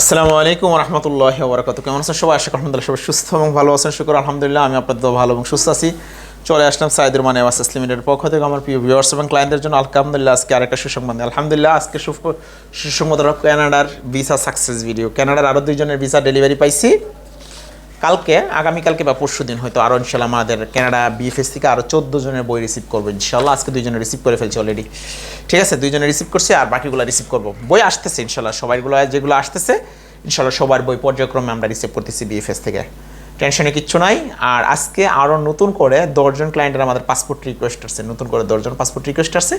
আসসালামু আলাইকুম রহমতুল্লাহ বরকত কেমন আছেন সবাই? আশা আলহামদুলিল্লাহ সবাই সুস্থ এবং ভালো আছেন। শুক্র, আলহামদুলিল্লাহ, আমি আপনাদের ভালো এবং সুস্থ আছি। চলে আসলাম সাইদুর মানে ওয়াসাস লিমিটেডের পক্ষ থেকে আমার প্রিয় ভিউয়ার্স এবং ক্লায়েন্টের জন্য। আলহামদুলিল্লাহ, আজকে আরেকটা সুসংবাদ। আলহামদুলিল্লাহ, আজকে সুসংবাদ কানাডার ভিসা সাকসেস ভিডিও কানাডার আরও দুইজনের ভিসা ডেলিভারি পাইছি। কালকে, আগামীকালকে বা পরশু দিন হয়তো আরও ইনশাল্লাহ আমাদের কানাডা বিএফএস থেকে আরও চোদ্দ জনের বই রিসিভ করব ইনশাল্লাহ আজকে দুইজনে রিসিভ করে ফেলছি অলরেডি ঠিক আছে, দুইজনে রিসিভ করছে আর বাকিগুলো রিসিভ করব। বই আসতেছে ইনশাল্লাহ সবাইগুলো যেগুলো আসতেছে ইনশাল্লাহ সবার বই পর্যায়ক্রমে আমরা রিসিভ করতেছি বিএফএস থেকে। টেনশনে কিচ্ছু নাই। আর আজকে আরও নতুন করে দশজন ক্লায়েন্টের আমাদের পাসপোর্ট রিকোয়েস্ট আসছে। নতুন করে দশজন পাসপোর্ট রিকোয়েস্ট আসছে।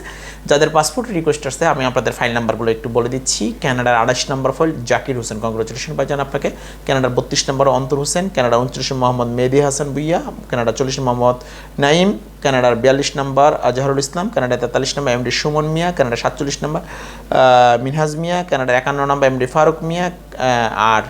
যাদের পাসপোর্ট রিকোয়েস্ট আসছে, আমি আপনাদের ফাইল নাম্বারগুলো একটু বলে দিচ্ছি। ক্যানাডার আড়াইশ নম্বর ফাইল জাকির হোসেন কংগ্রেচুলেশন ভাইজান আপনাকে। ক্যানাডার বত্রিশ নম্বর অন্তর হোসেন। ক্যানাডা উনত্রিশ, মোহাম্মদ মেহদি হাসান বুইয়া ক্যানাডা চল্লিশ, মোহাম্মদ নাইম কানাডার বিয়াল্লিশ নম্বর, আজহারুল ইসলাম কানাডা তেতাল্লিশ নম্বর, এমডি সুমন মিয়া কানাডা সাতচল্লিশ নম্বর মিনহাজ মিয়া, কানাডার একান্ন নম্বর, এমডি ফারুক মিয়া আর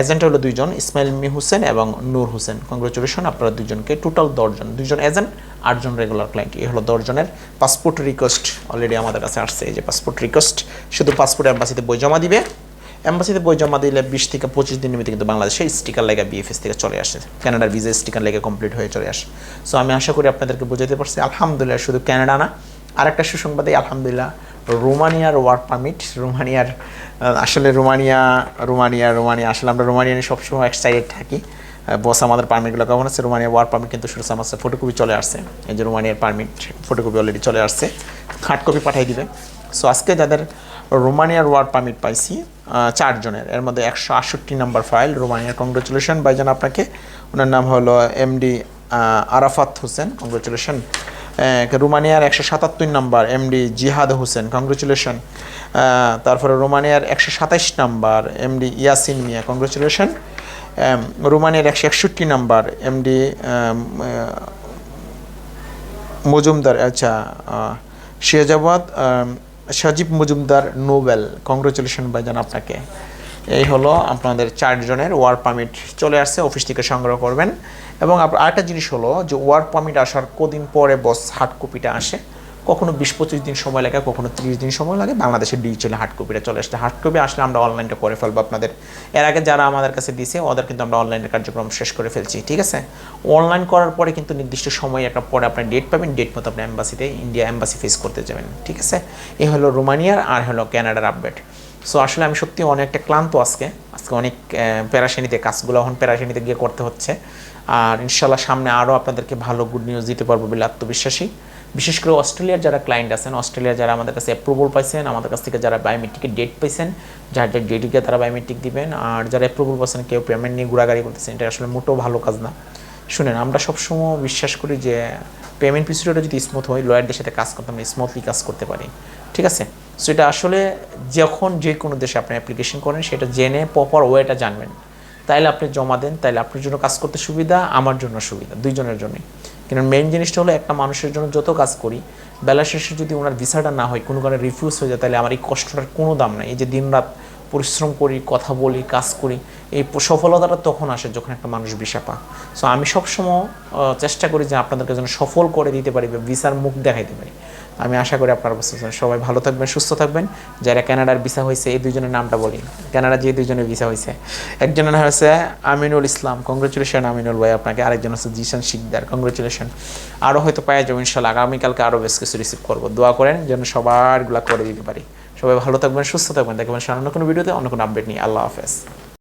এজেন্ট হলো দুইজন, ইসমাইল মি হোসেন এবং নূর হোসেন। কংগ্রেচুলেশন আপনারা দুজনকে টোটাল দশজন দুজন এজেন্ট আটজন রেগুলার ক্লায়েন্ট এই হলো দশজনের পাসপোর্ট রিকোয়েস্ট অলরেডি আমাদের কাছে আসছে, এই যে পাসপোর্ট রিকোয়েস্ট শুধু পাসপোর্ট অ্যাম্বাসিতে বই জমা দিবে। অ্যাম্বাসিতে বই জমা দিলে বিশ থেকে পঁচিশ দিনের মধ্যে কিন্তু বাংলাদেশে স্টিকার লেগে বিএফএস থেকে চলে আসে। কানাডার ভিজা স্টিকার লেগে কমপ্লিট হয়ে চলে আসে। সো আমি আশা করি আপনাদেরকে বোঝাতে পারছি। আলহামদুলিল্লাহ, শুধু কানাডা না, আরেকটা সুসংবাদে আলহামদুলিল্লাহ, রোমানিয়ার ওয়ার্ক পারমিট রোমানিয়ার আসলে রোমানিয়া রোমানিয়া রোমানিয়া, আসলে আমরা রোমানিয়া নিয়ে সবসময় এক্সাইটেড থাকি। বস আমাদের পারমিটগুলো কখন আছে? রোমানিয়া ওয়ার্ক পারমিট কিন্তু শুরু আমার ফটোকপি চলে আসছে। এই যে রোমানিয়ার পারমিট ফটোকপি অলরেডি চলে আসছে। হার্ড কপি পাঠিয়ে দিবে। সো আজকে যাদের রোমানিয়ার ওয়ার্ক পারমিট পাইছি চারজনের। এর মধ্যে একশো আটষট্টি নাম্বার ফাইল রোমানিয়ার কংগ্রেচুলেশন বাইজান আপনাকে, ওনার নাম হলো এমডি আরাফাত হোসেন কংগ্রেচুলেশন রোমানিয়ার একশো সাতাত্তর নাম্বার, এমডি জিহাদ হোসেন কংগ্রেচুলেশন তারপরে রোমানিয়ার একশো সাতাইশ number, MD Yasin Mia congratulation রোমানিয়ার একশো একষট্টি নাম্বার, এমডি মজুমদার আচ্ছা শিয়াজাবাদ সাজিব মজুমদার নোবেল কংগ্রেচুলেশন ভাইজান আপনাকে। এই হলো আপনাদের চারজনের ওয়ার পারমিট চলে আসছে অফিস থেকে সংগ্রহ করবেন। এবং আরেকটা জিনিস হলো যে ওয়ার পারমিট আসার কদিন পরে বস হার্ড কপিটা আসে। কখনো বিশ পঁচিশ দিন সময় লাগে, কখনো তিরিশ দিন সময় লাগে। বাংলাদেশের ডিজিটাল হার্ড কপিটা চলে আসছে। হার্ড কপি আসলে আমরা অনলাইনটা করে ফেলব আপনাদের। এর আগে যারা আমাদের কাছে দিয়েছে, ওদের কিন্তু আমরা অনলাইনের কার্যক্রম শেষ করে ফেলছি, ঠিক আছে? অনলাইন করার পরে কিন্তু নির্দিষ্ট সময় একটা পরে আপনার ডেট পাবেন। ডেট মতো আপনি অ্যাম্বাসিতে ইন্ডিয়া অ্যাম্বাসি ফেস করতে যাবেন, ঠিক আছে? এই হলো রোমানিয়ার, আর হলো ক্যানাডার আপডেট সো আসলে আমি সত্যি অনেকটা ক্লান্ত আজকে। আজকে অনেক প্যারাশানিতে কাজগুলো এখন প্যারাশানিতে গিয়ে করতে হচ্ছে। আর ইনশাল্লাহ সামনে আরও আপনাদেরকে ভালো গুড নিউজ দিতে পারব বলে আত্মবিশ্বাসী। বিশেষ করে অস্ট্রেলিয়ার যারা ক্লায়েন্ট আছেন, অস্ট্রেলিয়ার যারা আমাদের কাছে অ্যাপ্রুভাল পাইছেন, আমাদের কাছ থেকে যারা বায়োমেট্রিকের ডেট পাইছেন, যার যার ডেটকে তারা বায়োমেট্রিক দিবেন। আর যারা অ্যাপ্রুভাল পাচ্ছেন কেউ পেমেন্ট নিয়ে ঘোরাঘুরি করতেছেন, এটা আসলে মোটেও ভালো কাজ না। শুনেন, আমরা সবসময় বিশ্বাস করি যে পেমেন্ট পিরিয়ডটা যদি স্মুথ হয় লয়ারদের সাথে কাজ করতে আমরা স্মুথলি কাজ করতে পারি। ঠিক আছে? সো এটা আসলে যখন যে কোনো দেশে আপনি অ্যাপ্লিকেশন করেন, সেটা জেনে প্রপার ওয়েটা জানবেন। তাইলে আপনি জমা দেন, তাইলে আপনার জন্য কাজ করতে সুবিধা, আমার জন্য সুবিধা, দুইজনের জন্যই। কিন্তু মেন জিনিসটা হলো একটা মানুষের জন্য যত কাজ করি, বেলা শেষে যদি ওনার ভিসাটা না হয়, কোনো কারণে রিফিউজ হয়ে যায়, তাহলে আমার এই কষ্টটার কোনো দাম নাই। এই যে দিন রাত পরিশ্রম করি, কথা বলি, কাজ করি, এই সফলতাটা তখন আসে যখন একটা মানুষ ভিসা পা সো আমি সবসময় চেষ্টা করি যে আপনাদেরকে যেন সফল করে দিতে পারি বা ভিসার মুখ দেখাইতে পারি। আমি আশা করি আপনারা বুঝতে পারছেন। সবাই ভালো থাকবেন, সুস্থ থাকবেন। যারা কানাডার ভিসা হয়েছে, এই দুইজনের নামটা বলি। কানাডা যে দুইজনের ভিসা হয়েছে। একজনের নাম হয়েছে আমিনুল ইসলাম। কংগ্রেচুলেশন আমিনুল ভাই আপনাকে। আরেকজন হচ্ছে জিশান শিকদার। কংগ্রেচুলেশন আরও হয়তো পাওয়া যাব ইনশাল্লাহ আগামীকালকে আরও বেশ কিছু রিসিভ করব। দোয়া করেন যেন সবারগুলা করে দিতে পারি। সবাই ভালো থাকবেন, সুস্থ থাকবেন। দেখবেন অন্য কোনো ভিডিওতে অন্য কোনো আপডেট নিয়ে। আল্লাহ হাফেজ।